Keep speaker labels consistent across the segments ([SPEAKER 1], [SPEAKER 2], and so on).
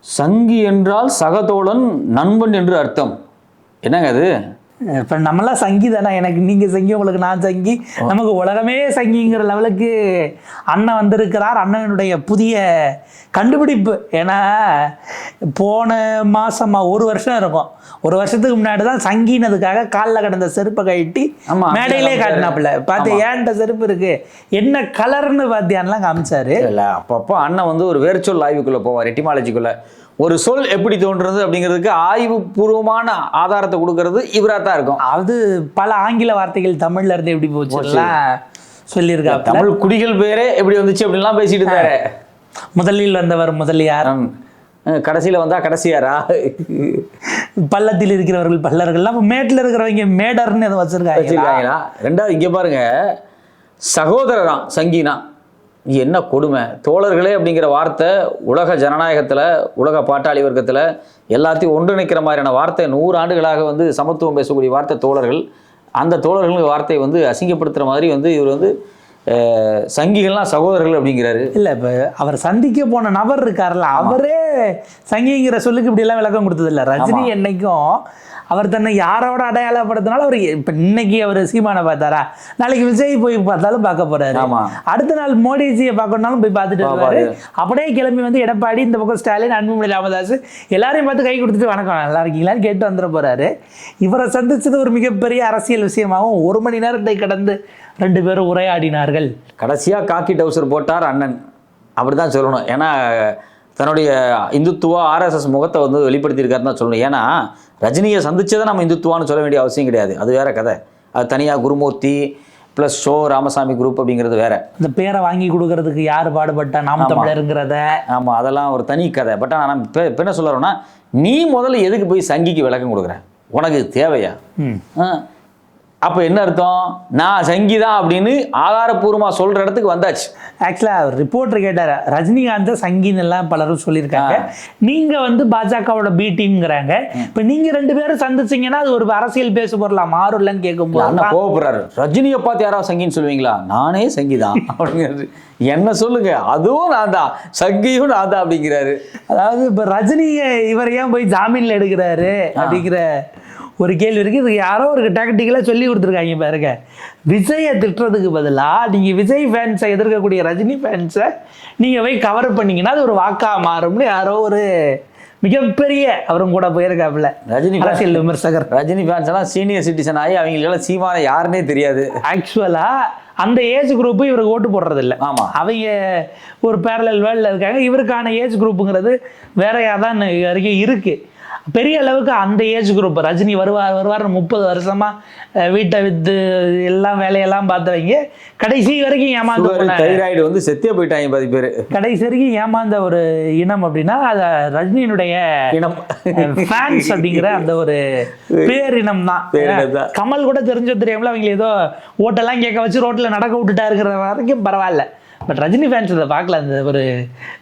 [SPEAKER 1] சங்கி என்றால் சகதோழன் நண்பன் என்று அர்த்தம். என்னங்க அது?
[SPEAKER 2] இப்போ நம்மளாம் சங்கி தானே? எனக்கு நீங்கள் சங்கி உங்களுக்கு நான் சங்கி. நமக்கு உலகமே சங்கிங்கிற லெவலுக்கு அண்ணன் வந்திருக்கிறார். அண்ணனுடைய புதிய கண்டுபிடிப்பு. ஏன்னா போன மாசமா ஒரு வருஷம் இருக்கும். ஒரு வருஷத்துக்கு முன்னாடி தான் சங்கினதுக்காக காலில் கிடந்த செருப்பை கழட்டி. மேடையிலே காட்டினாப்புல. பார்த்து ஏன்ட்ட செருப்பு இருக்கு? என்ன கலர்னு பார்த்தியான்லாம் காமிச்சாரு.
[SPEAKER 1] இல்லை அப்பப்போ அண்ணன் வந்து ஒரு வேர்ச்சொல் ஆய்வுக்குள்ளே போவார் எட்டிமாலஜிக்குள்ளே. ஒரு சொல் எப்படி தோன்றுறது அப்படிங்கிறதுக்கு ஆய்வு பூர்வமான ஆதாரத்தை கொடுக்கறது இவராக தான் இருக்கும்.
[SPEAKER 2] அது பல ஆங்கில வார்த்தைகள் தமிழ்ல இருந்து எப்படி போச்சுலாம் சொல்லியிருக்காப்புல.
[SPEAKER 1] தமிழ் குடிகள் பேரே எப்படி வந்துச்சு அப்படின்லாம் பேசிட்டு இருந்தாரு.
[SPEAKER 2] முதலில் வந்தவர் முதலியார்.
[SPEAKER 1] கடைசியில் வந்தா கடைசியாரா?
[SPEAKER 2] பள்ளத்தில் இருக்கிறவர்கள் பல்லர்கள்லாம் அப்ப மேட்டில் இருக்கிறவங்க மேடர்னு எதுவும் வச்சிருக்காங்க
[SPEAKER 1] வச்சிருக்காங்களா? ரெண்டாவது இங்கே பாருங்க. சகோதரராம் சங்கினா. என்ன கொடுமை? தோழர்களே அப்படிங்கிற வார்த்தை உலக ஜனநாயகத்தில் உலக பாட்டாளி வர்க்கத்தில் எல்லாத்தையும் ஒன்றிணைக்கிற மாதிரியான வார்த்தை நூறு ஆண்டுகளாக வந்து சமத்துவம் பேசக்கூடிய வார்த்தை தோழர்கள். அந்த தோழர்கள் வார்த்தையை வந்து அசிங்கப்படுத்துகிற மாதிரி வந்து இவர் வந்து சங்கிகள்லாம் சகோதரர்கள் அப்படிங்கிறாரு.
[SPEAKER 2] இல்ல இப்ப அவர் சந்திக்க போன நபர் இருக்கார்ல அவரே சங்கிங்கிற சொல்லுக்கு இப்படி எல்லாம் விளக்கம் கொடுத்தது இல்ல ரஜினி என்னைக்கும் அவர் தன்னை யாரோட அடையாளப்படுத்தினாலும் அவர் இப்ப இன்னைக்கு அவர் சீமானை பார்த்தாரா? நாளைக்கு விஜய் போய் பார்த்தாலும் பார்க்க போறாரு. அடுத்த நாள் மோடிஜியை பார்க்கணும்னாலும் போய் பார்த்துட்டு வருவாரு. அப்படியே கிளம்பி வந்து எடப்பாடி இந்த பக்கம் ஸ்டாலின் அன்புமணி ராமதாஸ் எல்லாரையும் பார்த்து கை கொடுத்துட்டு வணக்கம். நல்லா இருக்கீங்களான்னு கேட்டு வந்துட போறாரு. இவரை சந்திச்சது ஒரு மிகப்பெரிய அரசியல் விஷயமாகவும் ஒரு மணி நேரத்தை கடந்து ரெண்டு பேரும் உரையாடினார்கள்.
[SPEAKER 1] கடைசியாக காக்கி டவுசர் போட்டார் அண்ணன். அப்படி தான் சொல்லணும். ஏன்னா தன்னுடைய இந்துத்துவா ஆர்எஸ்எஸ் முகத்தை வந்து வெளிப்படுத்தியிருக்காருன்னு தான் சொல்லணும். ஏன்னா ரஜினியை சந்திச்சதை நம்ம இந்துத்துவான்னு சொல்ல வேண்டிய அவசியம் கிடையாது. அது வேற கதை. அது தனியாக குருமூர்த்தி ப்ளஸ் ஷோ ராமசாமி குரூப் அப்படிங்கிறது வேற.
[SPEAKER 2] இந்த பேரை வாங்கி கொடுக்கறதுக்கு யார் பாடுபட்டா? நாம் தமிழருங்கிறத.
[SPEAKER 1] ஆமாம் அதெல்லாம் ஒரு தனி கதை. பட் ஆனால் நம்ம இப்போ என்ன சொல்ல வரோம்னா நீ முதல்ல எதுக்கு போய் சங்கிக்கு விளக்கம் கொடுக்குற? உனக்கு தேவையா. அப்போ என்ன அர்த்தம்? நான் சங்கி தான் அப்படின்னு ஆதாரப்பூர்வமாக சொல்கிற இடத்துக்கு வந்தாச்சு.
[SPEAKER 2] ஆக்சுவலாக அவர் ரிப்போர்ட்டர் கேட்டார் ரஜினிகாந்த் சங்கின்னு எல்லாம் பலரும் சொல்லியிருக்காங்க. நீங்க வந்து பாஜகவோட பி டீம்ங்கிறாங்க இப்போ நீங்க ரெண்டு பேரும் சந்திச்சீங்கன்னா அது ஒரு அரசியல் பேசு பொருளா? மாறும்லன்னு கேட்கும்போது
[SPEAKER 1] அண்ணன் கோவப்படுறாரு. ரஜினியை பார்த்து யாராவது சங்கின்னு சொல்லுவீங்களா? நானே சங்கி தான் அப்படிங்கிறது. என்ன சொல்லுங்க? அதுவும் நான் தான். சங்கியும் நான் தான் அப்படிங்கிறாரு.
[SPEAKER 2] அதாவது இப்போ ரஜினியை இவர் ஏன் போய் ஜாமீன்ல எடுக்கிறாரு அப்படிங்கிற ஒரு கேள்வி இருக்கு. இது யாரோ ஒரு டாக்டிக்கலாக சொல்லி கொடுத்துருக்காங்க பாருங்க. விஜயை திட்டுறதுக்கு பதிலாக நீங்கள் விஜய் ஃபேன்ஸை எதிர்க்கக்கூடிய ரஜினி ஃபேன்ஸை நீங்கள் போய் கவர் பண்ணீங்கன்னா அது ஒரு வாக்கா மாறும்னு யாரோ ஒரு மிகப்பெரிய அவரும் கூட போயிருக்காப்புல.
[SPEAKER 1] ரஜினி
[SPEAKER 2] அரசியல் விமர்சகர்.
[SPEAKER 1] ரஜினி ஃபேன்ஸ் எல்லாம் சீனியர் சிட்டிசன் ஆகி அவங்களுக்கெல்லாம் சீமான யாருன்னே தெரியாது.
[SPEAKER 2] ஆக்சுவலா அந்த ஏஜ் குரூப் இவருக்கு ஓட்டு போடுறது இல்ல
[SPEAKER 1] ஆமா.
[SPEAKER 2] அவங்க ஒரு பேரலல் வேர்ல்டில் இருக்காங்க. இவருக்கான ஏஜ் குரூப்புங்கிறது வேறையாக தான் இன்னைக்கு வரைக்கும் இருக்கு. பெரிய அளவுக்கு அந்த ஏஜ் குரூப் ரஜினி வருவார் வருவார் முப்பது வருஷமா வீட்டை வித்து எல்லாம் வேலையெல்லாம் பார்த்தவங்க கடைசி வரைக்கும் ஏமாந்து
[SPEAKER 1] தைராய்டு வந்து செத்தே போயிட்டாங்க பாதி பேர்.
[SPEAKER 2] கடைசி வரைக்கும் ஏமாந்த ஒரு இனம் அப்படின்னா அது ரஜினியினுடைய
[SPEAKER 1] இனம்.
[SPEAKER 2] ஃபேன்ஸ் அப்படிங்கிற அந்த ஒரு பேரினம் தான். கமல் கூட தெரிஞ்சோ தெரியாமல அவங்க ஏதோ ஓட்டெல்லாம் கேட்க வச்சு ரோட்ல நடக்க விட்டுட்டா இருக்கிற வரைக்கும் பரவாயில்ல. பட் ரஜினி ஃபேன்ஸ் இதை பார்க்கல. அந்த ஒரு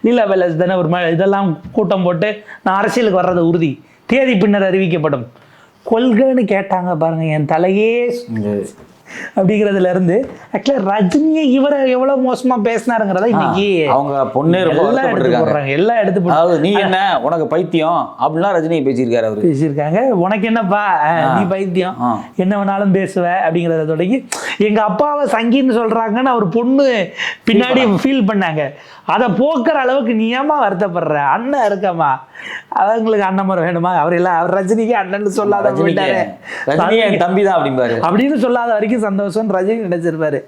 [SPEAKER 2] லீலா பேலஸ் தானே ஒரு ம- இதெல்லாம் கூட்டம் போட்டு நான் அரசியலுக்கு வர்றது உறுதி. தேதி பின்னர் அறிவிக்கப்படும். கொள்கைன்னு கேட்டாங்க பாருங்க என் தலையே அப்படிங்கிறதுல இருந்து ஆக்சுவலாக ரஜினியை இவரை எவ்வளவு மோசமா பேசினாருங்கிறத இன்னைக்கு
[SPEAKER 1] அவங்க பொண்ணே
[SPEAKER 2] எல்லாம் எடுத்து போடுறாங்க எல்லாம் எடுத்து
[SPEAKER 1] அதாவது நீ என்ன உனக்கு பைத்தியம் அப்படிலாம் ரஜினி பேசியிருக்காரு அவரு.
[SPEAKER 2] பேசியிருக்காங்க. உனக்கு என்னப்பா? நீ பைத்தியம். என்ன வேணாலும் பேசுவ அப்படிங்கிறத தொடங்கி எங்க அப்பாவை சங்கின்னு சொல்றாங்கன்னு அவர் பொண்ணு பின்னாடி ஃபீல் பண்ணாங்க. அதை போக்குற அளவுக்கு நீ ஏமா வருத்தப்படுற? அண்ணன் இருக்கம்மா. அவங்களுக்கு அண்ணன் முறை வேணுமா? அவர் எல்லாம் அவர் ரஜினிக்கு அண்ணன் சொல்லாத போயிட்டாரு.
[SPEAKER 1] தம்பி தான் அப்படிம்பாரு.
[SPEAKER 2] அப்படின்னு சொல்லாத வரைக்கும் சந்தோஷம் ரஜினி நினைச்சிருப்பாரு.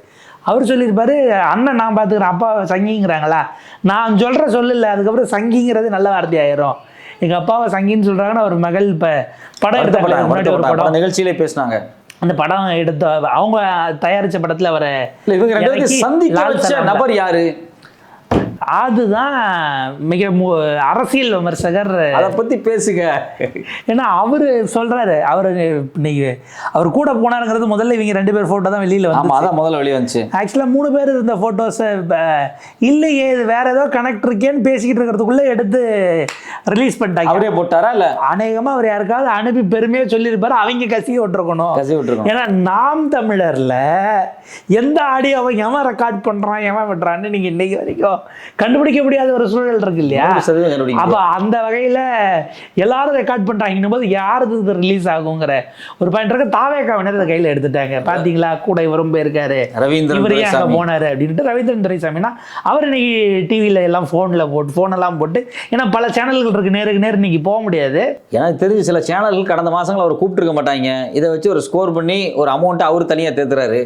[SPEAKER 2] அவர் சொல்லியிருப்பாரு அண்ணன் நான் பார்த்துக்கிறேன் அப்பா சங்கிங்கிறாங்களா? நான் சொல்ற சொல்லல அதுக்கப்புறம் சங்கிங்கிறது நல்ல வார்த்தை ஆயிரும் எங்க அப்பாவை சங்கின்னு சொல்றாங்கன்னா ஒரு மகள் இப்ப படம்
[SPEAKER 1] வருத்தப்பட்டாங்க.
[SPEAKER 2] படம்.
[SPEAKER 1] பல நிகழ்ச்சியிலே பேசினாங்க.
[SPEAKER 2] அந்த படம் எடுத்த அவங்க தயாரிச்ச படத்துல அவரை சலாம்
[SPEAKER 1] நபர் யாரு?
[SPEAKER 2] அதுதான் மிக அரசியல் விமர்சகர்.
[SPEAKER 1] அத பத்தி பேசுங்க
[SPEAKER 2] ஏன்னா அவரு சொல்றாரு அவரு இன்னைக்கு அவர் கூட போனாருங்கிறது முதல்ல இவங்க ரெண்டு பேர் போட்டோ தான் வெளியில வந்து
[SPEAKER 1] அதான் முதல்ல வெளியே வந்துச்சு.
[SPEAKER 2] ஆக்சுவலாக மூணு பேர் இருந்த ஃபோட்டோஸை இல்லையே இது வேற ஏதோ கனெக்ட் இருக்கேன்னு பேசிக்கிட்டு இருக்கிறதுக்குள்ள எடுத்து ரிலீஸ் பண்ணிட்டாங்க.
[SPEAKER 1] அவரே போட்டாரா இல்ல?
[SPEAKER 2] அநேகமா அவர் யாருக்காவது அனுப்பி பெருமையா சொல்லியிருப்பாரு அவங்க கசிய விட்டுருக்கணும்.
[SPEAKER 1] கசி விட்டுருக்கோம்
[SPEAKER 2] ஏன்னா நாம் தமிழர்ல எந்த ஆடியோவை எவன் ரெக்கார்ட் பண்றான் எவன் விடுறான்னு நீங்க இன்னைக்கு வரைக்கும் கண்டுபிடிக்க முடியாத ஒரு சூழல் இருக்கு இல்லையா அப்ப அந்த வகையில எல்லாரும் ரெக்கார்ட் பண்றாங்கன்னும் போது யாருக்கு இது ரிலீஸ் ஆகுங்கிற ஒரு பாயிண்ட் இருக்கு. தாவேக்கா வேணா இதை கையில எடுத்துட்டாங்க. பாத்தீங்களா? கூட இவரும் போயிருக்காரு
[SPEAKER 1] ரவீந்திரன்
[SPEAKER 2] இவர் அங்க. போனாரு அப்படின்ட்டு ரவீந்திரன் துரைசாமினா அவர் இன்னைக்கு டிவியில எல்லாம் போன்ல போட்டு போன் எல்லாம் போட்டு ஏன்னா பல சேனல்கள் இருக்கு. நேருக்கு நேர் இன்னைக்கு போக முடியாது.
[SPEAKER 1] எனக்கு தெரிஞ்சு சில சேனல்கள் கடந்த மாசங்கள் அவர் கூப்பிட்டுருக்க மாட்டாங்க. இதை வச்சு ஒரு ஸ்கோர் பண்ணி ஒரு அமௌண்ட்டை அவர் தனியாக தேத்துறாரு.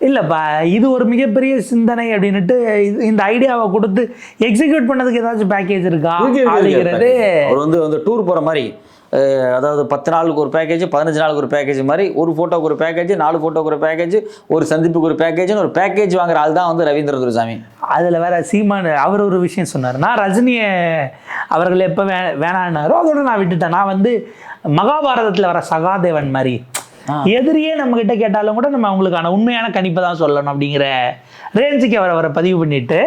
[SPEAKER 2] இல்லப்பா இது ஒரு மிகப்பெரிய சிந்தனை அப்படின்னுட்டு இது- இந்த ஐடியாவை கொடுத்து எக்ஸிக்யூட் பண்ணதுக்கு ஏதாச்சும் பேக்கேஜ் இருக்கா. அப்படிங்கிறது
[SPEAKER 1] அவர் வந்து வந்து டூர் போகிற மாதிரி அதாவது பத்து நாளுக்கு ஒரு பேக்கேஜ் பதினஞ்சு நாளுக்கு ஒரு பேக்கேஜ் மாதிரி ஒரு ஃபோட்டோக்கு ஒரு பேக்கேஜ் நாலு ஃபோட்டோக்கு ஒரு பேக்கேஜ் ஒரு சந்திப்புக்கு ஒரு பேக்கேஜ்னு ஒரு பேக்கேஜ் வாங்குற ஆள் தான் வந்து ரவீந்திர துரைசாமி
[SPEAKER 2] அதில் வேற சீமான் அவர் ஒரு விஷயம் சொன்னார். நான் ரஜினியை அவர்கள் எப்போ வே வேணான்னாரோ அதோட நான் விட்டுட்டேன். நான் வந்து மகாபாரதத்தில் வர சகாதேவன் மாதிரி. எதிரியே நம்ம கிட்ட கேட்டாலும் கூட நம்ம அவங்களுக்கான உண்மையான கணிப்பை தான் சொல்லணும் அப்படிங்கிற ரேஞ்சுக்கு அவரை அவரை பதிவு பண்ணிட்டு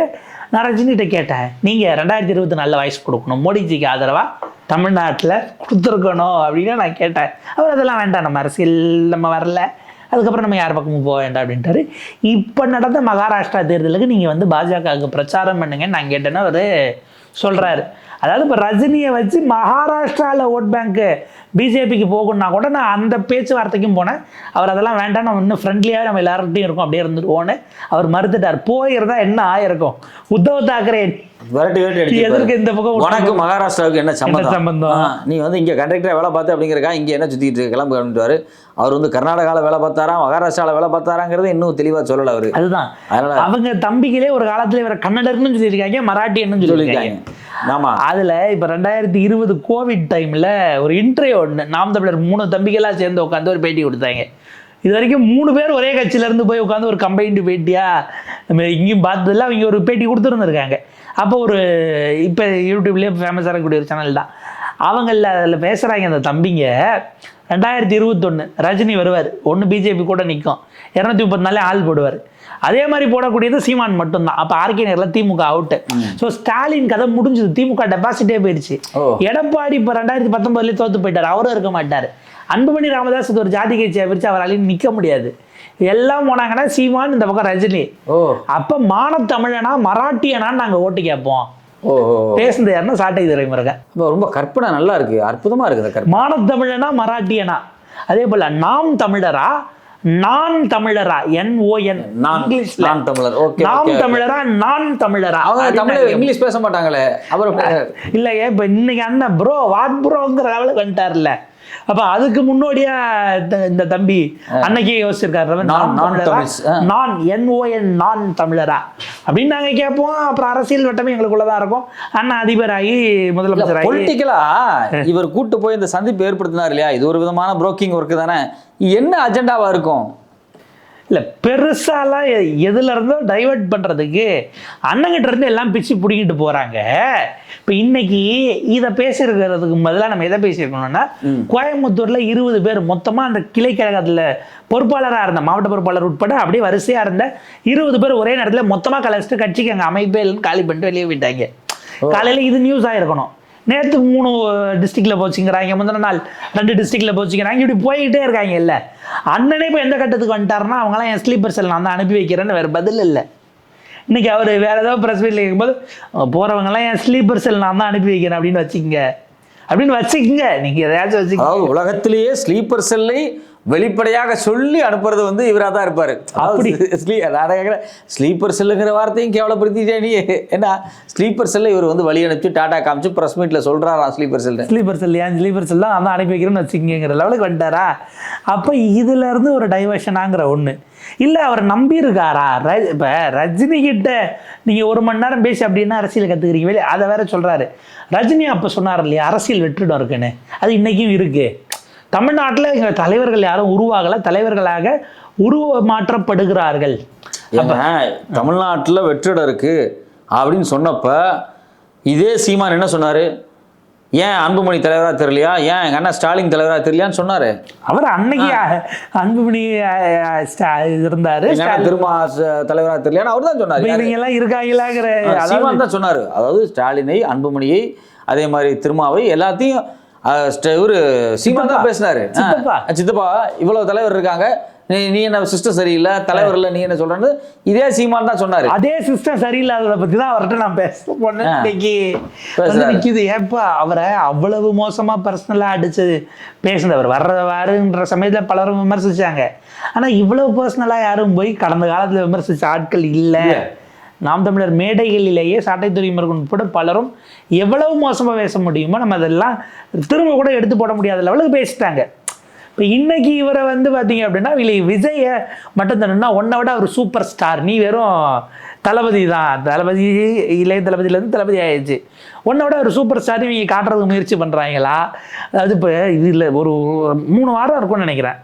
[SPEAKER 2] நான் ரஜினிகிட்ட கேட்டேன். நீங்கள் ரெண்டாயிரத்தி இருபத்தி நாலில் வாய்ஸ் கொடுக்கணும். மோடிஜிக்கு ஆதரவாக தமிழ்நாட்டில் கொடுத்துருக்கணும் அப்படின்னு நான் கேட்டேன். அவர் அதெல்லாம் வேண்டாம் நம்ம அரசியல் நம்ம வரல. அதுக்கப்புறம் நம்ம யார் பக்கமும் போக வேண்டாம் அப்படின்ட்டாரு. இப்போ நடந்த மகாராஷ்டிரா தேர்தலுக்கு நீங்கள் வந்து பாஜகவுக்கு பிரச்சாரம் பண்ணுங்கன்னு நான் கேட்டேன்னா அவர் சொல்கிறாரு அதாவது இப்போ ரஜினியை வச்சு மகாராஷ்டிராவில் ஓட் பேங்க்கு பிஜேபிக்கு போகணும்னா கூட நான் அந்த பேச்சுவார்த்தைக்கும் போனேன். அவர் அதெல்லாம் வேண்டாம் நம்ம இன்னும் ஃப்ரெண்ட்லியாகவே நம்ம எல்லார்கிட்டையும் இருக்கும். அப்படியே இருந்துருவோன்னு அவர் மறுத்துட்டார். போயிருந்தா என்ன ஆயிருக்கும்? உத்தவ் தாக்கரே
[SPEAKER 1] விரட்டி விரட்டி
[SPEAKER 2] எதற்கு இந்த பக்கம்
[SPEAKER 1] உனக்கு மகாராஷ்டிராவுக்கு என்ன சம்பந்தம்
[SPEAKER 2] சம்பந்தம்?
[SPEAKER 1] நீ வந்து இங்க கண்டக்டரா வேலை பார்த்து அப்படிங்கிறக்கா இங்க என்ன சுத்திட்டு இருக்க? கிளம்பு அப்படின்ட்டு அவர் வந்து கர்நாடகாவில் வேலை பார்த்தாரா மகாராஷ்டிராவில் வேலை பார்த்தாராங்கிறது இன்னும் தெளிவா சொல்லல அவரு.
[SPEAKER 2] அதுதான்.
[SPEAKER 1] அதனால
[SPEAKER 2] அவங்க தம்பிகளே ஒரு காலத்துல இவரை கன்னடர்னு சொல்லியிருக்காங்க மராட்டியன்னு சொல்லியிருக்காங்க.
[SPEAKER 1] சொல்லியிருக்காங்க. ஆமா.
[SPEAKER 2] அதுல இப்ப ரெண்டாயிரத்தி இருபது கோவிட் டைம்ல ஒரு இன்டர்வியூ ஒன்று நாம் தமிழர் மூணு தம்பிகளா சேர்ந்து உட்காந்து ஒரு பேட்டி கொடுத்தாங்க. இது வரைக்கும் மூணு பேர் ஒரே கட்சியில இருந்து போய் உட்காந்து ஒரு கம்பைன்டு பேட்டியா? நம்ம இங்கேயும் பார்த்ததில்ல அவங்க ஒரு பேட்டி கொடுத்துருந்துருக்காங்க. அப்போ ஒரு இப்போ யூடியூப்லேயே ஃபேமஸாக இருக்கக்கூடிய ஒரு சேனல் தான். அவங்கள அதில் பேசுகிறாங்க அந்த தம்பிங்க. ரெண்டாயிரத்தி இருபத்தொன்று ரஜினி வருவார். ஒன்று பிஜேபி கூட நிற்கும் இரநூத்தி முப்பத்தி நாலே ஆள் போடுவார். அதே மாதிரி போடக்கூடியது சீமான் மட்டும்தான். அப்போ ஆர்கே நேரில் திமுக அவுட்டு ஸோ ஸ்டாலின் கதை முடிஞ்சது. திமுக டெபாசிட்டே போயிடுச்சு. எடப்பாடி இப்போ ரெண்டாயிரத்தி பத்தொன்பதுலேயே தோத்து போயிட்டார். அவரும் இருக்க மாட்டார். அன்புமணி ராமதாஸ் இது ஒரு ஜாதி கட்சியை பிரித்து அவராலையும் நிற்க முடியாது. எல்லாம் போனாங்கன்னா சீமான் இந்த பக்கம் ரஜினி.
[SPEAKER 1] ஓ.
[SPEAKER 2] அப்போ மானத்தமிழனா மராட்டியனான்னு நாங்கள் ஓட்டு கேட்போம். பேசுனது யாருன்னா சாட்டை துறைமுருகன்
[SPEAKER 1] அப்ப ரொம்ப கற்பனை நல்லா இருக்கு அற்புதமா இருக்குது
[SPEAKER 2] மானத்தமிழனா மராட்டியனா? அதே போல நாம் தமிழரா நான் தமிழரா என்ஓஎன்
[SPEAKER 1] நான்
[SPEAKER 2] இங்கிலீஷ்ல.
[SPEAKER 1] நான் தமிழர். ஓகே
[SPEAKER 2] நாம் தமிழரா நான் தமிழரா?
[SPEAKER 1] அவங்க தமிழ் இங்கிலீஷ் பேச மாட்டாங்களே. அப்புறம்
[SPEAKER 2] இல்லையே இப்ப இன்னைக்கு அண்ணன் ப்ரோ வாட் ப்ரோங்கிற லெவலுக்கு வந்துட்டார்ல அப்ப அதுக்கு முன்னோடியா இந்த- தம்பி அன்னைக்கே யோசிச்சிருக்காரு
[SPEAKER 1] நான்,
[SPEAKER 2] என்ஓஎன் நான் தமிழரா? அப்படின்னு நாங்க கேட்போம். அப்புறம் அரசியல் வட்டமே எங்களுக்குள்ளதான் இருக்கும். அண்ணா அதிபராகி முதலமைச்சராகி
[SPEAKER 1] பொலிட்டிக்கலா இவர் கூட்டு போய் இந்த சந்திப்பு ஏற்படுத்தினார் இல்லையா? இது ஒரு விதமான புரோக்கிங் ஒர்க் தானே? என்ன அஜெண்டாவா இருக்கும்?
[SPEAKER 2] இல்ல பெருசாலாம் எ- எதுல இருந்தோ டைவர்ட் பண்றதுக்கு அண்ணங்கிட்ட இருந்து எல்லாம் பிச்சு பிடிங்கிட்டு போறாங்க. இப்ப இன்னைக்கு இதை பேசியிருக்கிறதுக்கு பதிலா நம்ம எதை பேசியிருக்கணும்னா கோயம்புத்தூர்ல இருபது பேர் மொத்தமா அந்த கிளை கழகத்துல பொறுப்பாளரா இருந்த மாவட்ட பொறுப்பாளர் உட்பட அப்படியே வரிசையா இருந்த இருபது பேர் ஒரே நேரத்துல மொத்தமா கலைச்சிட்டு கட்சிக்கு அங்க அமைப்பே காலி பண்ணிட்டு வெளியே போயிட்டாங்க. காலையில இது நியூஸ் ஆயிருக்கணும். நேற்று மூணு டிஸ்ட்ரிக்டில் போச்சுங்கிறாங்க. முந்தின நாள் ரெண்டு டிஸ்ட்ரிக்டில் போச்சுங்கிறாங்க. இப்படி போய்கிட்டே இருக்காங்க இல்லை. அண்ணனே இப்போ எந்த கட்டத்துக்கு வந்துட்டாருன்னா அவங்களாம் என் ஸ்லீப்பர் செல் நான் தான் அனுப்பி வைக்கிறேன்னு வேறு பதில் இல்லை. இன்னைக்கு அவர் வேறு ஏதாவது ப்ரெஸ் மீட்டில் இருக்கும்போது போறவங்கலாம் என் ஸ்லீப்பர் செல் நான் தான் அனுப்பி வைக்கிறேன் அப்படின்னு வச்சுக்கோங்க. அப்படின்னு வச்சுக்கோங்க. நீங்கள் எதையாச்சும் வச்சுக்கோங்க.
[SPEAKER 1] உலகத்திலேயே ஸ்லீப்பர் செல்லை வெளிப்படையாக சொல்லி அனுப்புறது வந்து இவரா தான் இருப்பாரு.
[SPEAKER 2] அப்படி.
[SPEAKER 1] ஸ்லீப்பர் செல்லுங்கிற வார்த்தையும் கேவலப்படுத்திட்டே நீ. என்ன ஸ்லீப்பர் செல்லை இவர் வந்து வழி அனுப்பிச்சு டாடா காமிச்சு பிரஸ் மீட்ல சொல்றாரா ஸ்லீப்பர் செல்
[SPEAKER 2] ஸ்லீப்பர் செல் ஏன்? ஸ்லீப்பர் செல் தான் நான் அனுப்பி வைக்கிறேன்னு வச்சுக்கங்கிற லெவலுக்கு வந்துட்டாரா? அப்போ இதுல இருந்து ஒரு டைவர்ஷனாங்கிற ஒண்ணு. இல்ல அவர் நம்பி இருக்காரா ர- இப்ப ரஜினி கிட்ட நீங்க ஒரு மணி நேரம் பேசி அப்படின்னா அரசியல் கத்துக்கிறீங்க வெளியே அதை வேற சொல்றாரு. ரஜினி அப்ப சொன்னார் இல்லையா அரசியல் வெற்றிடம் இருக்குன்னு. அது இன்னைக்கும் இருக்கு. தமிழ்நாட்டில் எங்க தலைவர்கள் யாரும் உருவாகல தலைவர்களாக உருவ மாற்றப்படுகிறார்கள்
[SPEAKER 1] தமிழ்நாட்டுல வெற்றிடம் இருக்கு அப்படின்னு சொன்னப்ப இதே சீமான் என்ன சொன்னாரு? ஏன் அன்புமணி தலைவரா தெரியலையா? ஏன் எங்க அண்ணன் ஸ்டாலின் தலைவரா தெரியலையான்னு சொன்னாரு.
[SPEAKER 2] அவர் அன்னைக்கு அன்புமணி இருந்தாரு.
[SPEAKER 1] திருமா ச- தலைவரா தெரியலையான்னு அவர் தான் சொன்னாரு.
[SPEAKER 2] எல்லாம் இருக்காங்களாங்கிற
[SPEAKER 1] சீமான் தான் சொன்னாரு. அதாவது ஸ்டாலினை அன்புமணியை அதே மாதிரி திருமாவை எல்லாத்தையும் இவரு சீமான் தான் பேசினாரு.
[SPEAKER 2] சித்தப்பா.
[SPEAKER 1] இவ்வளவு தலைவர் இருக்காங்க. நீ நீ என்ன சிஸ்டம் சரியில்லை? தலைவர் இல்லை நீ என்ன சொல்றன்னு இதே சீமான் தான் சொன்னாரு.
[SPEAKER 2] அதே சிஸ்டம் சரியில்லாததை பத்தி தான் அவர்கிட்ட நான் பேச போனேன். இன்னைக்கு. நிக்குது. ஏப்பா அவரை அவ்வளவு மோசமா பர்சனலா அடிச்சு பேசினவர் வர்றவாருன்ற சமயத்துல பலரும் விமர்சிச்சாங்க. ஆனா இவ்வளவு பர்சனலா யாரும் போய் கடந்த காலத்துல விமர்சிச்ச ஆட்கள் இல்ல.
[SPEAKER 1] நாம்
[SPEAKER 2] தமிழர் மேடைகளிலேயே சாட்டை துறைமுருகன் உட்பட பலரும் எவ்வளவு மோசமாக பேச முடியுமோ நம்ம அதெல்லாம் திரும்ப கூட எடுத்து போட முடியாத லெவலுக்கு பேசிட்டாங்க. இப்போ இன்னைக்கு இவரை வந்து பார்த்தீங்க அப்படின்னா இல்லை விஜயை மட்டும் தரணும்னா ஒன்றை விட அவர் சூப்பர் ஸ்டார் நீ வெறும் தளபதி தான். தளபதி இளைய தளபதியிலேருந்து தளபதி ஆயிடுச்சு. ஒன்றை விட ஒரு சூப்பர் ஸ்டார் இவங்க காட்டுறதுக்கு முயற்சி பண்ணுறாங்களா அதாவது இப்போ இதில் ஒரு மூணு வாரம் இருக்கும்னு நினைக்கிறேன்.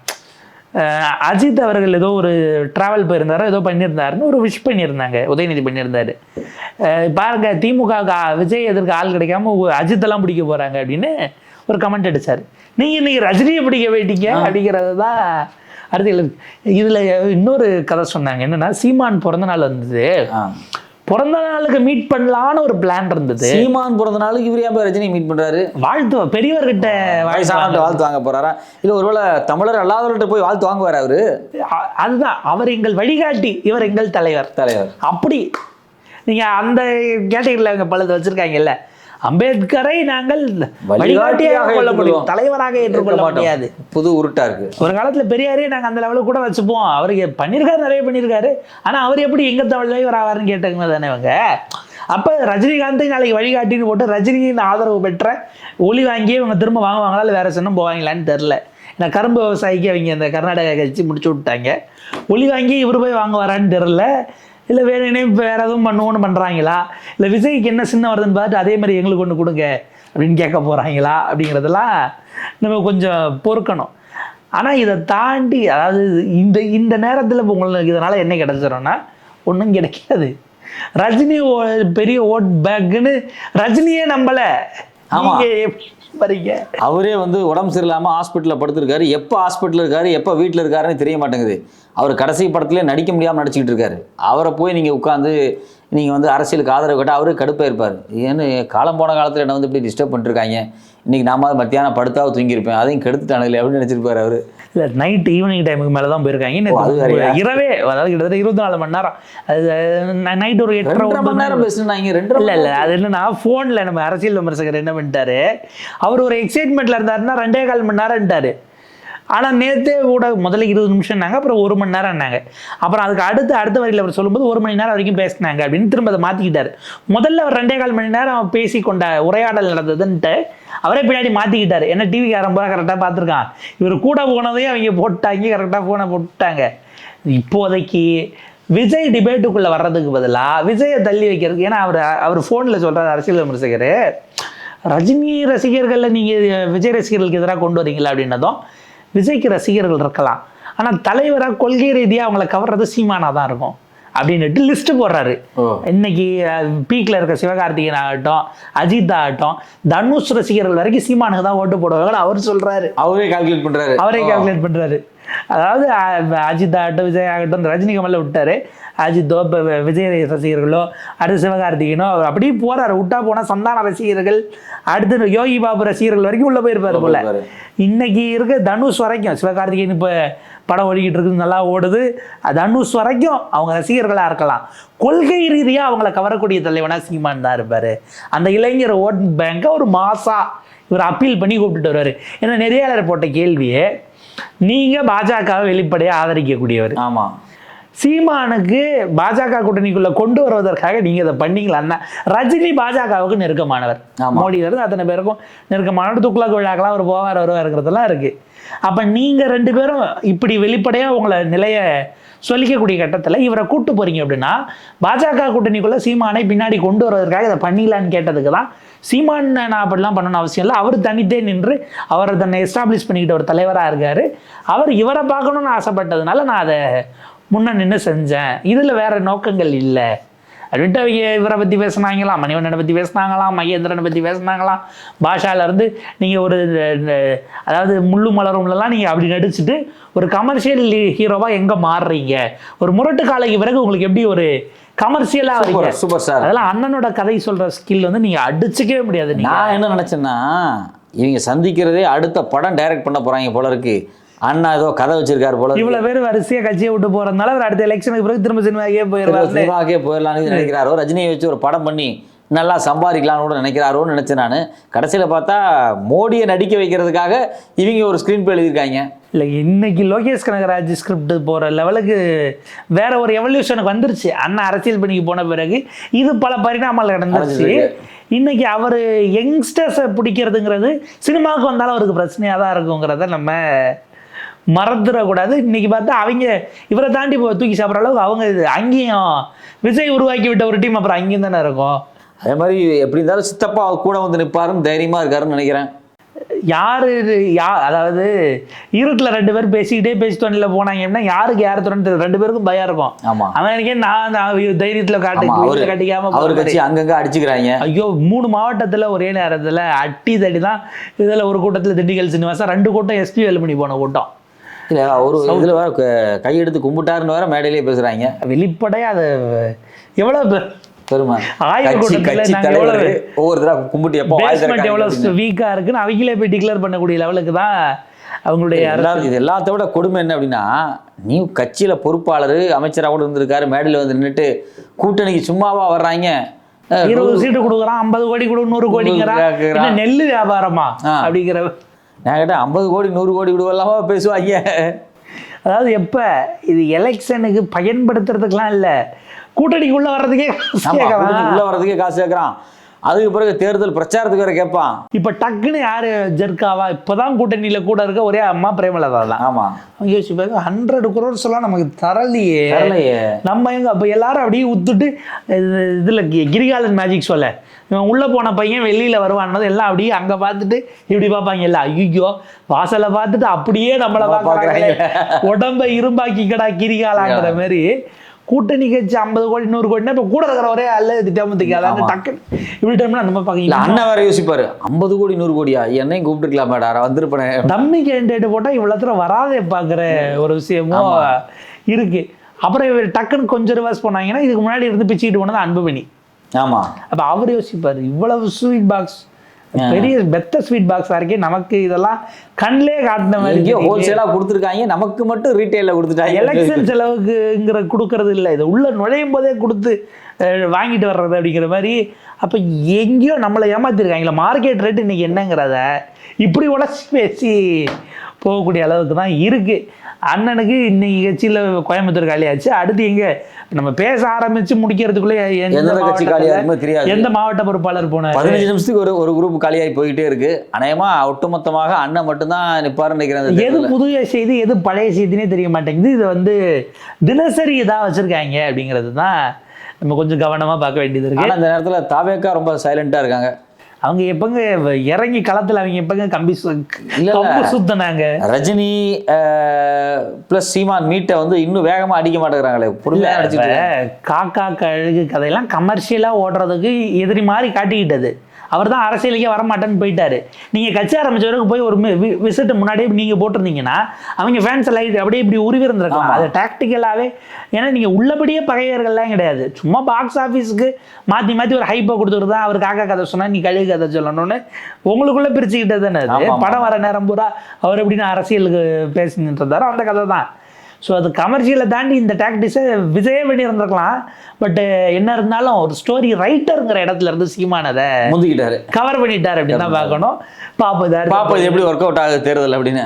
[SPEAKER 2] அஜித் அவர்கள் ஏதோ ஒரு ட்ராவல் போயிருந்தாரோ ஏதோ பண்ணியிருந்தாருன்னு ஒரு விஷ் பண்ணியிருந்தாங்க. உதயநிதி பண்ணியிருந்தாரு. பாருங்க திமுக விஜய் எதிர்க்க ஆள் கிடைக்காம உ- அஜித்தெல்லாம் பிடிக்க போறாங்க அப்படின்னு ஒரு கமெண்ட் அடிச்சாரு. நீங்க இன்னைக்கு ரஜினியை பிடிக்க போயிட்டீங்க அப்படிங்கிறது தான் அரசியல் இதுல இன்னொரு கதை சொன்னாங்க. என்னன்னா சீமான் பிறந்த நாள் வந்தது. பிறந்த நாளுக்கு மீட் பண்ணலான்னு ஒரு பிளான் இருந்தது.
[SPEAKER 1] சீமான் பிறந்த நாளுக்கு இவர் ஏன் ரஜினி மீட் பண்றாரு?
[SPEAKER 2] வாழ்த்து பெரியவர்கிட்ட
[SPEAKER 1] வயசானவர்கிட்ட வாழ்த்து வாங்க போறாரா? இல்ல ஒருவேளை தமிழர் அல்லாதவர்கிட்ட போய் வாழ்த்து வாங்குவார் அவரு?
[SPEAKER 2] அதுதான். அவர் எங்கள் வழிகாட்டி இவர் எங்கள் தலைவர்.
[SPEAKER 1] தலைவர்.
[SPEAKER 2] அப்படி நீங்க அந்த கேட்டகரியில் அவங்க பலது வச்சிருக்காங்கல்ல. அம்பேத்கரை நாங்கள் வழிகாட்டியாக கொள்ள முடியும். தலைவராக ஏற்றுக்கொள்ள முடியாது.
[SPEAKER 1] புது உருட்டா இருக்கு.
[SPEAKER 2] ஒரு காலத்துல பெரியாரே நாங்க அந்த லெவலுக்கு கூட வச்சுப்போம். அவருக்கு பண்ணியிருக்காரு நிறைய பண்ணியிருக்காரு ஆனா அவர் எப்படி எங்க தலைவர் ஆவாருன்னு கேட்டவங்க தானே இவங்க? அப்ப ரஜினிகாந்தை நாளைக்கு வழிகாட்டின்னு போட்டு ரஜினியின் ஆதரவு பெற்ற ஒளி வாங்கியே இவங்க திரும்ப வாங்குவாங்களா இல்லை வேற சின்னம் போவாங்களான்னு தெரில ஏன்னா கரும்பு விவசாயிக்கு அவங்க இந்த கர்நாடகா கட்சி முடிச்சு விட்டாங்க. ஒளி வாங்கி இவர் போய் வாங்குவாரான்னு தெரில இல்லை வேற என்ன வேற எதுவும் பண்ணுவோன்னு பண்ணுறாங்களா இல்லை விஜய்க்கு என்ன சின்ன வருதுன்னு பார்த்துட்டு அதே மாதிரி எங்களுக்கு ஒன்று கொடுங்க அப்படின்னு கேட்க போகிறாங்களா அப்படிங்கிறதெல்லாம் நம்ம கொஞ்சம் பொறுக்கணும். ஆனால் இதை தாண்டி அதாவது இந்த இந்த நேரத்தில் இப்போ உங்களுக்கு இதனால் என்ன கிடைச்சிரும்னா ஒன்றும் கிடைக்காது. ரஜினி ஓ- பெரிய ஓட் பேக்குன்னு ரஜினியே நம்பலை.
[SPEAKER 1] ஆமா.
[SPEAKER 2] வரீங்க
[SPEAKER 1] அவரே வந்து உடம்பு சரியில்லாம ஹாஸ்பிட்டல்ல படுத்திருக்காரு. எப்போ ஹாஸ்பிட்டல் இருக்காரு எப்போ வீட்டில் இருக்காருன்னு தெரிய மாட்டேங்குது. அவர் கடைசி படத்துலேயே நடிக்க முடியாமல் நடிச்சுக்கிட்டு இருக்காரு. அவரை போய் நீங்கள் உட்காந்து நீங்கள் வந்து அரசியலுக்கு ஆதரவு கேட்டால் அவரே கடுப்பாக இருப்பார். ஏன்னு காலம் போன காலத்தில் என்ன வந்து இப்படி டிஸ்டர்ப் பண்ணிருக்காங்க? இன்னைக்கு நாம மத்தியானம் படுத்தாவது தூங்கியிருப்பேன். அதையும் கெடுத்துட்டானுங்களே அப்படின்னு நினச்சிருப்பாரு அவர்.
[SPEAKER 2] இல்லை நைட் ஈவினிங் டைமுக்கு மேலே தான் போயிருக்காங்க? இரவே அதாவது கிட்டத்தட்ட இருபத்தி நாலு மணி நேரம். அது நைட் ஒரு எட்டரை
[SPEAKER 1] மணி நேரம் பேசுனாங்க ரெண்டரை
[SPEAKER 2] இல்ல இல்ல அது என்னன்னா ஃபோன்ல நம்ம அரசியல் விமர்சகர் என்ன பண்ணிட்டாரு? அவர் ஒரு எக்ஸைட்மெண்ட்ல இருந்தாருன்னா ரெண்டே கால் மணி நேரம்ட்டாரு ஆனால் நேற்றே கூட முதல்ல இருபது நிமிஷம்னாங்க அப்புறம் ஒரு மணி நேரம்னாங்க அப்புறம் அதுக்கு அடுத்து அடுத்த வரையில் அவர் சொல்லும்போது ஒரு மணி நேரம் வரைக்கும் பேசினாங்க அப்படின்னு திரும்ப அதை மாத்திக்கிட்டாரு. முதல்ல அவர் ரெண்டே கால் மணி நேரம் பேசி கொண்ட உரையாடல் நடந்ததுன்ட்டு அவரே பின்னாடி மாற்றிக்கிட்டார் என்ன டிவி ஆரம்பம் கரெக்டாக பார்த்துருக்கான்? இவர் கூட போனதையும் அவங்க போட்டாங்க கரெக்டாக ஃபோனை போட்டாங்க. இப்போதைக்கு விஜய் டிபேட்டுக்குள்ளே வர்றதுக்கு பதிலாக விஜயை தள்ளி வைக்கிறதுக்கு ஏன்னா அவர் அவர் ஃபோனில் சொல்கிறார் அரசியல் விமர்சகர் ரஜினி ரசிகர்களில் நீங்கள் விஜய் ரசிகர்களுக்கு எதிராக கொண்டு வரீங்களா அப்படின்னதும் விஜய்க்கு ரசிகர்கள் இருக்கலாம். ஆனால் தலைவராக கொள்கை ரீதியாக அவங்கள கவர்றது சீமானா தான் இருக்கும். அப்படின்னுட்டு லிஸ்ட் போடுறாரு. இன்னைக்கு பீக்ல இருக்க சிவகார்த்திகேயன் ஆகட்டும் அஜித் ஆகட்டும் தனுஷ் ரசிகர்கள் வரைக்கும் சீமானுக்கு தான் ஓட்டு போடுவாங்கன்னு அவர் சொல்றாரு.
[SPEAKER 1] அவரே கால்குலேட் பண்றாரு.
[SPEAKER 2] அவரே. கால்குலேட் பண்றாரு. அதாவது அஜித் ஆகட்டும் விஜய் ஆகட்டும் ரஜினி கமல்ல விட்டாரு. அஜித்தோ இப்போ விஜய் ரசிகர்களோ அடுத்து சிவகார்த்திகேயனோ அவர் அப்படியே போறாரு. விட்டா போனா சந்தான ரசிகர்கள் அடுத்து யோகி பாபு ரசிகர்கள் வரைக்கும் உள்ள போயிருப்பாரு போல. இன்னைக்கு இருக்க தனுஷ் வரைக்கும் சிவகார்த்திகேயன் இப்போ படம் ஓடிக்கிட்டு இருக்குது நல்லா ஓடுது. தனுஷ் வரைக்கும் அவங்க ரசிகர்களாக இருக்கலாம். கொள்கை ரீதியாக அவங்கள கவரக்கூடிய தலைவனா சீமான் தான் இருப்பார். அந்த இளைஞர் ஓட் பேங்கை ஒரு மாசா இவர் அப்பீல் பண்ணி கூப்பிட்டுட்டு வருவார். ஏன்னா நெறியாளர் போட்ட கேள்வியே நீங்கள் பாஜகவை வெளிப்படையாக ஆதரிக்கக்கூடியவர்.
[SPEAKER 1] ஆமா.
[SPEAKER 2] சீமானுக்கு பாஜக கூட்டணிக்குள்ள கொண்டு வருவதற்காக நீங்க இதை பண்ணீங்களான்னா ரஜினி பாஜகவுக்கு நெருக்கமானவர். மோடி இருந்து அத்தனை பேருக்கும் நெருக்கமானவர் துக்ளக் விழாக்கெல்லாம் அவர் போவார் வருவாருங்கிறதெல்லாம் இருக்கு. அப்ப நீங்க ரெண்டு பேரும் இப்படி வெளிப்படையா உங்களை நிலைய சொல்லிக்கக்கூடிய கட்டத்தில் இவரை கூட்டு போகிறீங்க அப்படின்னா பாஜக கூட்டணிக்குள்ளே சீமானை பின்னாடி கொண்டு வருவதற்காக இதை பண்ணிடலான்னு கேட்டதுக்கு தான் சீமான் நான் அப்படிலாம் பண்ணணும்னு அவசியம் இல்லை. அவர் தனித்தே நின்று அவர் தன்னை எஸ்டாப்ளிஷ் பண்ணிக்கிட்ட ஒரு தலைவராக இருக்கார். அவர் இவரை பார்க்கணும்னு ஆசைப்பட்டதுனால நான் அதை முன்ன நின்று செஞ்சேன். இதில் வேறு நோக்கங்கள் இல்லை. அப்படின்ட்டு அவங்க இவரை பற்றி பேசுனாங்களாம் மணிவண்ணனை பற்றி பேசுனாங்களாம் மகேந்திரனை பற்றி பேசுனாங்களாம் பாஷால இருந்து நீங்கள் ஒரு அதாவது முள்ளு மலரும்லலாம் நீங்கள் அப்படி நடிச்சுட்டு ஒரு கமர்ஷியல் ஹீரோவாக எங்கே மாறுறீங்க? ஒரு முரட்டு காலைக்கு பிறகு உங்களுக்கு எப்படி ஒரு கமர்ஷியலாக வரீங்க
[SPEAKER 1] சூப்பர் சார்
[SPEAKER 2] அதெல்லாம் அண்ணனோட கதை சொல்கிற ஸ்கில் வந்து நீங்கள் அடிச்சுக்கவே முடியாது
[SPEAKER 1] நான் என்ன நினைச்சேன்னா இவங்க சந்திக்கிறதே அடுத்த படம் டைரக்ட் பண்ண போறாங்க போல இருக்கு. அண்ணா ஏதோ கதை வச்சிருக்காரு போல.
[SPEAKER 2] இவ்வளவு பேர் வரிசையா கட்சியை விட்டு போறதுனால அவர் அடுத்த எலெக்ஷனுக்கு பிறகு திரும்ப சினிமாக்கே போயிடுவாரு
[SPEAKER 1] சினிமாக்கே போயிடலாம்னு நினைக்கிறாரோ? ரஜினியை வச்சு ஒரு படம் பண்ணி நல்லா சம்பாதிக்கலாம்னு கூட நினைக்கிறாரோன்னு நினைச்சேன் நான். கடைசியில் பார்த்தா மோடியை நடிக்க வைக்கிறதுக்காக இவங்க ஒரு ஸ்க்ரீன் பிளே எழுதியிருக்காங்க.
[SPEAKER 2] இல்லை இன்னைக்கு லோகேஷ் கனகராஜ் ஸ்கிரிப்ட் போகிற லெவலுக்கு வேற ஒரு எவல்யூஷனுக்கு வந்துருச்சு. அண்ணா அரசியல் பணிக்கு போன பிறகு இது பல பரிணாமல் நடந்துருச்சு. இன்னைக்கு அவர் யங்ஸ்டர்ஸை பிடிக்கிறதுங்கிறது சினிமாவுக்கு வந்தாலும் அவருக்கு பிரச்சனையாக தான் இருக்குங்கிறத நம்ம மறந்துடக்கூடாது. இன்னைக்கு பார்த்தா அவங்க இவரை தாண்டி தூக்கி சாப்பிட்ற அளவுக்கு அவங்க இது அங்கேயும் விஜய் உருவாக்கி விட்ட ஒரு டீம் அப்புறம் அங்கேயும் தானே இருக்கும்.
[SPEAKER 1] அதே மாதிரி எப்படி இருந்தாலும் சித்தப்பா கூட வந்து நிற்பாருன்னு தைரியமாக இருக்காருன்னு நினைக்கிறேன்.
[SPEAKER 2] யாரு யா அதாவது இருட்டில் ரெண்டு பேர் பேசிக்கிட்டே பேசி தொண்டில் போனாங்க அப்படின்னா யாருக்கு யார் துணை ரெண்டு பேருக்கும் பயம் இருக்கும்.
[SPEAKER 1] ஆமாம்
[SPEAKER 2] அவன் நினைக்க நான் நான் தைரியத்தில் காட்டு கட்டிக்காம
[SPEAKER 1] அவர் கட்சி அங்கங்க அடிச்சுக்கிறாங்க.
[SPEAKER 2] ஐயோ மூணு மாவட்டத்துல ஒரே நேரத்துல அட்டி தடி தான் இதுல ஒரு கூட்டத்துல திண்டுக்கல் சீனிவாசன் ரெண்டு கூட்டம் எஸ்பி வேலுமணி போன கூட்டம்.
[SPEAKER 1] இல்லை ஒரு இதில் வேற கையெடுத்து கும்பிட்டாருன்னு வேற மேடையிலே பேசுகிறாங்க
[SPEAKER 2] வெளிப்படையா அது எவ்வளவு
[SPEAKER 1] பெருமை.
[SPEAKER 2] ஆய்வு
[SPEAKER 1] கட்சி
[SPEAKER 2] கூட்டத்துல
[SPEAKER 1] கட்சி
[SPEAKER 2] நாங்க
[SPEAKER 1] தலைவர்
[SPEAKER 2] எவ்வளவு
[SPEAKER 1] ஒவ்வொருத்தரா கும்பிட்டு எப்போ.
[SPEAKER 2] வீக்கா இருக்குன்னு அவங்களே போய் டிக்ளேர் பண்ணக்கூடிய லெவலுக்கு தான் அவங்களுடைய
[SPEAKER 1] இது எல்லாத்த விட கொடுமை என்ன அப்படின்னா நீ கட்சியில பொறுப்பாளர் அமைச்சரா கூட இருந்திருக்காரு மேடையில் வந்து நின்னுட்டு கூட்டணிக்கு சும்மாவா வர்றாங்க.
[SPEAKER 2] இருபது சீட்டு கொடுக்குறான் ஐம்பது கோடி கொடு நூறு கோடிங்கிறான். நெல்லு வியாபாரமா. அப்படிங்கிற
[SPEAKER 1] நான் ஐம்பது கோடி நூறு கோடி விடுவெல்லாமா பேசுவாங்க.
[SPEAKER 2] அதாவது எப்ப? இது எலெக்ஷனுக்கு பயன்படுத்துறதுக்கெல்லாம் இல்ல. கூட்டணிக்குள்ள வர்றதுக்கே
[SPEAKER 1] உள்ள வர்றதுக்கே காசு கேட்கறான். அதுக்கு பிறகு தேர்தல் பிரச்சாரத்துக்கு வேற கேட்பான்.
[SPEAKER 2] இப்ப டக்குன்னு யாரு ஜெர்காவா? இப்பதான் கூட்டணியில கூட இருக்க ஒரே அம்மா பிரேமலதா தான்.
[SPEAKER 1] ஆமா.
[SPEAKER 2] அவங்க யோசிப்பாங்க ஹண்ட்ரட் குரோர்ஸ் எல்லாம் நமக்கு தரலையே.
[SPEAKER 1] தெரியலையே
[SPEAKER 2] நம்ம எங்க அப்ப எல்லாரும் அப்படியே உத்துட்டு இது- இதுல கிரிகாலன் மேஜிக் சொல்ல. இவன் உள்ள போன பையன் வெளியில வருவான்னது எல்லாம் அப்படியே அங்க பார்த்துட்டு இப்படி பார்ப்பாங்க இல்ல ஐயோ வாசலை பார்த்துட்டு அப்படியே நம்மள பாக்குறாங்க உடம்ப இரும்பாக்கிக்கடா கிரிகாலாங்கிற மாதிரி. கூட்டணி கட்சி ஐம்பது கோடி நூறு கோடினா இப்ப கூட இருக்கிற ஒரே அல்ல திட்டமுத்துக்கு அதாவது டக்கு இப்படி டைம்னா நம்ம பாக்க
[SPEAKER 1] அண்ணன் வேற யோசிப்பாரு. ஐம்பது கோடி நூறு கோடியா? என்னையும் கூப்பிட்டுருக்கலாம் மேடம் வந்திருப்பேன்.
[SPEAKER 2] டம்மி கேண்டிடேட் போட்டா இவ்வளோத்துல வராதே பார்க்குற ஒரு விஷயமும் இருக்கு. அப்புறம் இவர் டக்குன்னு கொஞ்சம் ரிவர்ஸ் போனாங்கன்னா இதுக்கு முன்னாடி இருந்து பிச்சுக்கிட்டு போனது அன்புமணி.
[SPEAKER 1] ஆமா.
[SPEAKER 2] அப்ப அவர் யோசிப்பாரு இவ்வளவு ஸ்வீட் பாக்ஸ் பெரிய பெத்த ஸ்வீட் பாக்ஸ் இருக்கே நமக்கு இதெல்லாம் கண்ணிலே காட்டின மாதிரி
[SPEAKER 1] ஹோல்சேலா கொடுத்துருக்காங்க. நமக்கு மட்டும் ரீட்டைல கொடுத்துட்டாங்க.
[SPEAKER 2] எலெக்ஷன் செலவுக்குங்கிற கொடுக்கறது இல்லை. இது உள்ள நுழையும் போதே கொடுத்து வாங்கிட்டு வர்றது அப்படிங்கிற மாதிரி. அப்ப எங்கேயோ நம்மளை ஏமாத்திருக்காங்களா. மார்க்கெட் ரேட் இன்னைக்கு என்னங்கிறத இப்படி உடச்சி பேசி போகக்கூடிய அளவுக்கு தான் இருக்கு. அண்ணனுக்கு இன்னைக்கு கட்சியில் கோயம்புத்தூர் காலியாச்சு. அடுத்து எங்க நம்ம பேச ஆரம்பிச்சு முடிக்கிறதுக்குள்ளே எந்த
[SPEAKER 1] கட்சி காலியா
[SPEAKER 2] மாவட்டத்துல
[SPEAKER 1] இருக்குமோ தெரியாது.
[SPEAKER 2] எந்த மாவட்ட பொறுப்பாளர் போனார்?
[SPEAKER 1] பதினஞ்சு நிமிஷத்துக்கு ஒரு ஒரு குரூப் காலியாகி போயிட்டே இருக்கு. அநேகமா ஒட்டுமொத்தமாக அண்ணன் மட்டும்தான் நிப்பாருன்னு நினைக்கிறேன்
[SPEAKER 2] எது. புதிய செய்தி எது பழைய செய்தினே தெரிய மாட்டேங்குது. இது வந்து தினசரி இதாக வச்சிருக்காங்க அப்படிங்கிறது தான் நம்ம கொஞ்சம் கவனமா பார்க்க வேண்டியது இருக்கு.
[SPEAKER 1] ஆனா இந்த நேரத்துல தாவேக்கா ரொம்ப சைலண்டா இருக்காங்க.
[SPEAKER 2] அவங்க எப்பங்க இறங்கி களத்துல அவங்க எப்பங்க கம்பி. கம்பு சுத்தினாங்க
[SPEAKER 1] ரஜினி பிளஸ் சீமான் மீட்டை வந்து இன்னும் வேகமா அடிக்க மாட்டேங்கிறாங்களே பொறுமையா அடிச்சுட்டு இருக்காங்க.
[SPEAKER 2] காக்கா கழுகு கதையெல்லாம் கமர்ஷியலா ஓடுறதுக்கு எதிரி மாதிரி காட்டிக்கிட்டது அவர் தான் அரசியலுக்கே வரமாட்டேன்னு போயிட்டாரு. நீங்க கட்சி ஆரம்பிச்சவருக்கு போய் ஒரு விசிட் முன்னாடியே நீங்க போட்டிருந்தீங்கன்னா அவங்க ஃபேன்ஸ் லைட் அப்படியே இப்படி உருவி இருந்திருக்கலாம். அது டாக்டிக்கலாவே ஏன்னா நீங்க உள்ளபடியே பகையர்கள்லாம் கிடையாது. சும்மா பாக்ஸ் ஆஃபீஸ்க்கு மாத்தி மாத்தி ஒரு ஹைப்பை கொடுத்துட்டு தான் அவர் காக்கா கதை சொன்னா நீ கழுகு கதை சொல்லணும்னு உங்களுக்குள்ள பிரிச்சுக்கிட்டது தானே அது. படம் வர நேரம் பூரா அவர் எப்படின்னு அரசியலுக்கு பேசிட்டு இருந்தாரோ அந்த கதை தான் ஸோ அது கமர்ஷியலை தாண்டி இந்த டாக்டிஸை விஜயே பண்ணியிருந்திருக்கலாம். பட் என்ன இருந்தாலும் ஒரு ஸ்டோரி ரைட்டருங்கிற இடத்துல இருந்து சீமானதை
[SPEAKER 1] முந்திக்கிட்டாரு.
[SPEAKER 2] கவர் பண்ணிட்டார் அப்படின்னு தான் பார்க்கணும். பாப்போம்
[SPEAKER 1] பாப்பா இது எப்படி ஒர்க் அவுட் ஆகுது தேர்தல் அப்படின்னு.